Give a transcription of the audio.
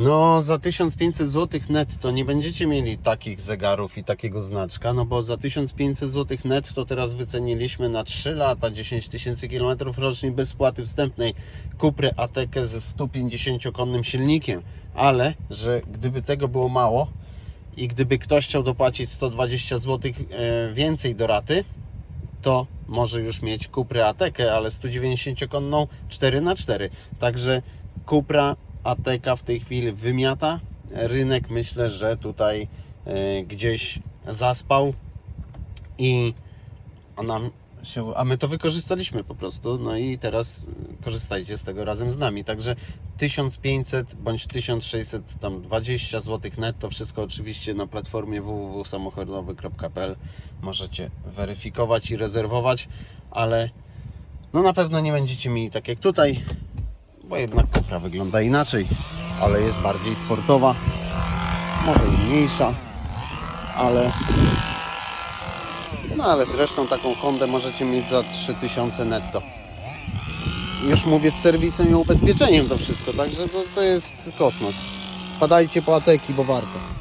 No, za 1500 zł netto nie będziecie mieli takich zegarów i takiego znaczka, no bo za 1500 zł netto teraz wyceniliśmy na 3 lata 10 tysięcy km rocznie bez płaty wstępnej Cuprę Atekę ze 150-konnym silnikiem. Ale, że gdyby tego było mało i gdyby ktoś chciał dopłacić 120 zł e, więcej do raty, to może już mieć Cuprę Atekę, ale 190-konną 4x4. Także Cupra Ateka w tej chwili wymiata. Rynek myślę, że tutaj e, gdzieś zaspał i a nam się, a my to wykorzystaliśmy po prostu, no i teraz korzystajcie z tego razem z nami. Także 1500 bądź 1600, tam 20 zł netto, wszystko oczywiście na platformie www.samochodowy.pl możecie weryfikować i rezerwować, ale no na pewno nie będziecie mieli tak jak tutaj, bo jednak Cupra wygląda inaczej, ale jest bardziej sportowa, może i mniejsza, ale no ale zresztą taką Hondę możecie mieć za 3000 netto. Już mówię z serwisem i ubezpieczeniem to wszystko, także to, to jest kosmos. Padajcie po ateki, bo warto.